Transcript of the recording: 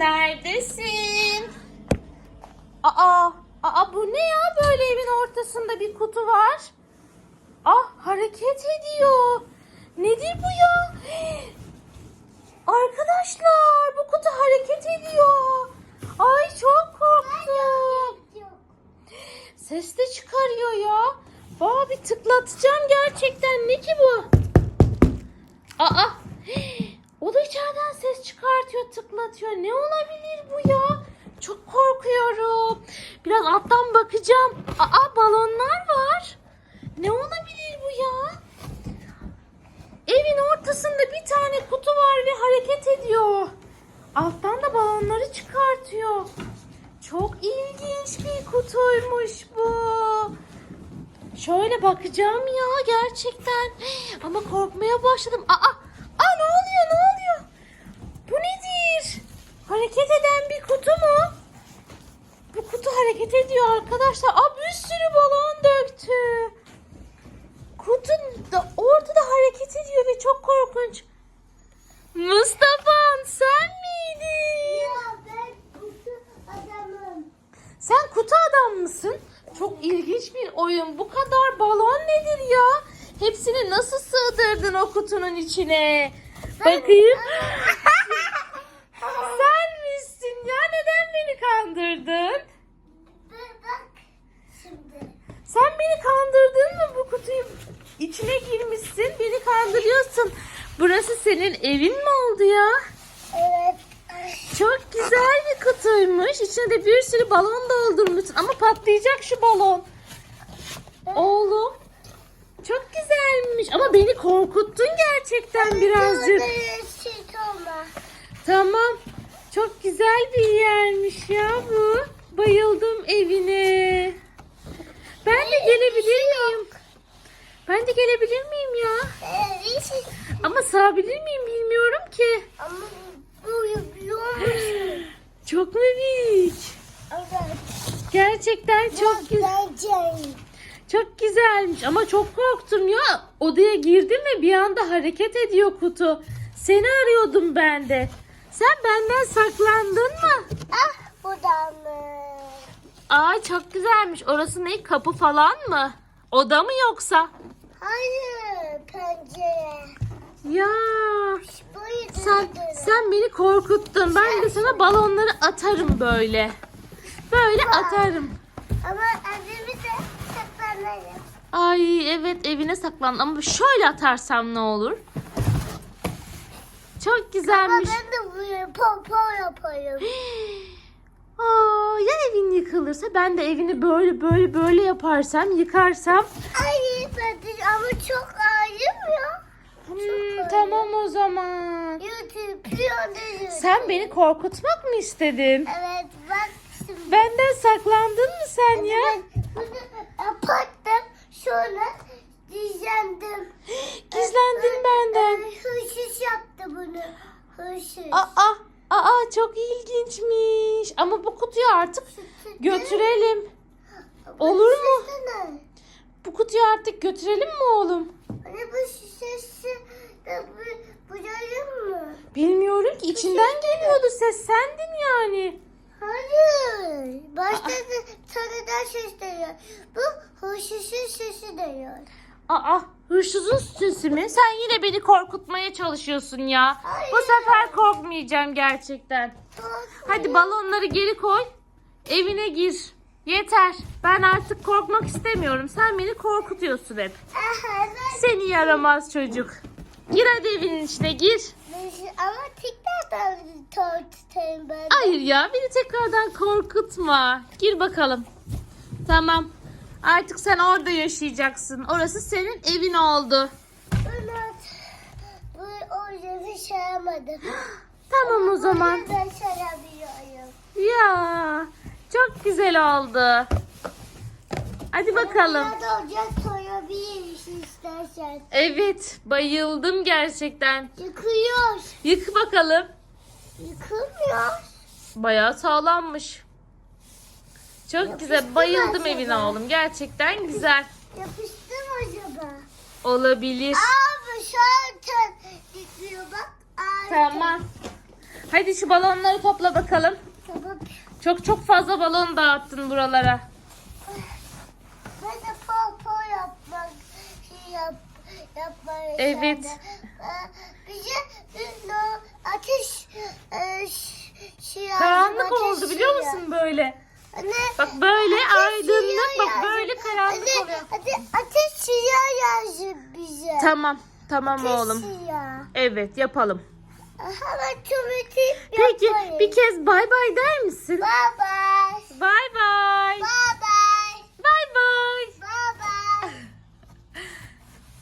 neredesin? Aa, aa bu ne ya böyle evin ortasında bir kutu var. Ah hareket ediyor. Nedir bu ya? Arkadaşlar bu kutu hareket ediyor. Ay çok korktum. Ses de çıkarıyor ya. Aa bir tıklatacağım gerçekten. Ne ki bu? Aa. O da içeriden ses çıkartıyor, tıklatıyor. Ne olabilir bu ya? Çok korkuyorum. Biraz alttan bakacağım. Aa balonlar var. Ne olabilir bu ya? Evin ortasında bir tane kutu var ve hareket ediyor. Alttan da balonları çıkartıyor. Çok ilginç bir kutuymuş bu. Şöyle bakacağım ya gerçekten. Ama korkmaya başladım. Aa, aa ne oluyor ne oluyor? Hareket eden bir kutu mu? Bu kutu hareket ediyor arkadaşlar. Aa bir sürü balon döktü. Kutu da ortada hareket ediyor ve çok korkunç. Mustafa sen miydin? Ya ben kutu adamım. Sen kutu adam mısın? Çok ilginç bir oyun. Bu kadar balon nedir ya? Hepsini nasıl sığdırdın o kutunun içine? Bakayım. Sen misin ya? Neden beni kandırdın? Bak şimdi. Sen beni kandırdın mı bu kutuyu? içine girmişsin. Beni kandırıyorsun. Burası senin evin mi oldu ya? Evet. Çok güzel bir kutuymuş. İçine de bir sürü balon doldurmuşsun. Ama patlayacak şu balon. Oğlum. Çok güzelmiş. Ama beni korkuttun gerçekten birazcık. Olma. Tamam. Çok güzel bir yermiş ya bu. Bayıldım evine. Ben de gelebilir miyim? Ben de gelebilir miyim ya? Evet. hiç- Ama sığabilir miyim bilmiyorum ki. Ama bu yapıyormuş. Çok mu büyük? Evet. Gerçekten çok güzel. Çok güzelmiş ama çok korktum ya. Odaya girdim ve bir anda hareket ediyor kutu. Seni arıyordum ben de. Sen benden saklandın mı? Ah buradan mı? Ay çok güzelmiş. Orası ne? Kapı falan mı? Oda mı yoksa? Hayır pencere. Ya Buyurun. sen sen beni korkuttun. Ben de sana balonları atarım böyle. Böyle atarım. Ama evimi de saklanırım. Ay evet evine saklan ama şöyle atarsam ne olur? Çok Ama güzelmiş. ben de buraya popo yaparım. Aa, ya evin yıkılırsa ben de evini böyle böyle böyle yaparsam yıkarsam. Ben de ama çok ağrımıyor. Hmm, tamam o zaman. Sen beni korkutmak mı istedin? Evet bak şimdi. Benden saklandın mı sen ya? Ben bunu yapattım. Sonra dizlendim. Gizlendin benden. Hırsız yaptı bunu. Hırsız. Aa, aa çok bu kutuyu artık götürelim. olur mu? Bu kutuyu artık götürelim mi oğlum? Hani bu sesi de bu, buyurun mu? Bilmiyorum ki içinden geliyordu ses sendin yani. Hayır. Başta da sonradan ses duyuyor. Bu hırsızın sesi duyuyor. Aa hırsızın sesi mi? Sen yine beni korkutmaya çalışıyorsun ya. Bu Hayır. sefer korkmayacağım gerçekten. Hadi balonları geri koy. Evine gir. Yeter. Ben artık korkmak istemiyorum. Sen beni korkutuyorsun hep. Seni yaramaz çocuk. Gir hadi evinin içine gir. Ama tekrardan tutayım ben. Hayır ya beni tekrardan korkutma. Gir bakalım. Tamam. Artık sen orada yaşayacaksın. Orası senin evin oldu. Bunu bu o yüzden sayamadım. Tamam o zaman. Ben sayabiliyorum. Ya çok güzel oldu. Hadi bakalım. Nerede olacak soyabiliriz istersen. Evet bayıldım gerçekten. Yıkıyor. Yık bakalım. Yıkılmıyor. Bayağı sağlammış. Çok güzel. Bayıldım evine oğlum. Gerçekten güzel. Yapıştı mı acaba? Olabilir. Aa bu zaten yıkıyor bak. Tamam. Hadi şu balonları topla bakalım. Tamam. Çok çok fazla balon dağıttın buralara. Ben de popo yapmak şey yap, yapmayı Evet. Ee, bir ateş e, şey Karanlık ateş oldu biliyor şey musun böyle? Anne, Bak böyle aydınlık bak böyle karanlık Anne, oluyor. Hadi ateş siyah yazdı bize. Tamam tamam ateş oğlum. siyah. Evet yapalım. Peki bir kez bay bay der misin? Bay.